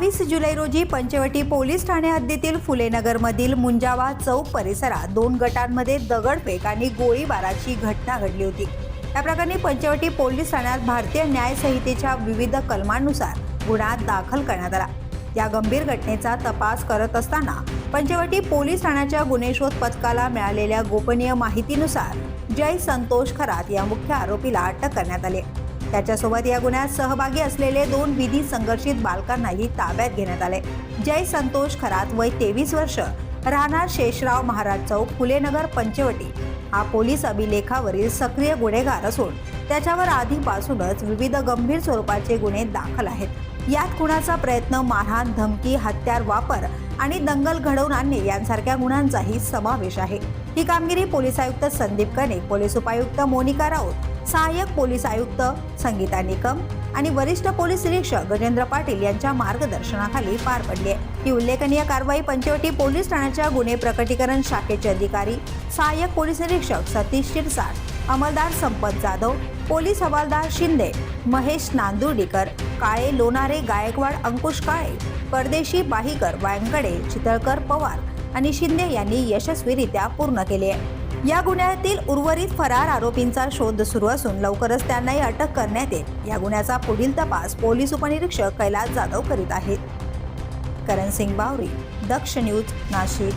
बावीस जुलै रोजी पंचवटी पोलीस ठाणे हद्दीतील फुलेनगरमधील मुंजावा चौक परिसरात दोन गटांमध्ये दगडफेक आणि गोळीबाराची घटना घडली होती. या प्रकरणी पंचवटी पोलीस ठाण्यात भारतीय न्याय संहितेच्या विविध कलमांनुसार गुन्हा दाखल करण्यात आला. या गंभीर घटनेचा तपास करत असताना पंचवटी पोलीस ठाण्याच्या गुन्हे शोध पथकाला मिळालेल्या गोपनीय माहितीनुसार जय संतोष खरात या मुख्य आरोपीला अटक करण्यात आली त्याच्यासोबत या गुन्ह्यात सहभागी असलेले दोन विधी संघर्षित बालकांनाही ताब्यात घेण्यात आले. जय संतोष खरात वय तेवीस वर्ष राहणार शेषराव महाराज चौक फुलेनगर पंचवटी. हा पोलीस अभिलेखावरील सक्रिय गुन्हेगार असून त्याच्यावर आधीपासूनच विविध गंभीर स्वरूपाचे गुन्हे दाखल आहेत. यात खुणाचा प्रयत्न मारहाण धमकी हत्यार वापर आणि दंगल घडवून आणणे यांसारख्या गुन्ह्यांचाही समावेश आहे. ही कामगिरी पोलीस आयुक्त संदीप कनेक पोलीस उपायुक्त मोनिका राऊत सहाय्यक पोलीस आयुक्त संगीता निकम आणि वरिष्ठ पोलीस निरीक्षक गजेंद्र पाटील यांच्या मार्गदर्शनाखाली पार पडली आहे. ही उल्लेखनीय कारवाई पंचवटी पोलीस ठाण्याच्या गुन्हे प्रकटीकरण शाखेचे अधिकारी सहाय्यक पोलीस निरीक्षक सतीश शिरसाट अंमलदार संपत जाधव पोलीस हवालदार शिंदे महेश नांदुर्डीकर काळे लोणारे गायकवाड अंकुश काळे परदेशी बाहीकर वायंकडे चितळकर पवार आणि शिंदे यांनी यशस्वीरित्या पूर्ण केले. आहे या गुन्ह्यातील उर्वरित फरार आरोपींचा शोध सुरू असून लवकरच त्यांनाही अटक करण्यात येईल. या गुन्ह्याचा पुढील तपास पोलीस उपनिरीक्षक कैलास जाधव करीत आहेत. करण सिंग बावरी दक्ष न्यूज नाशिक.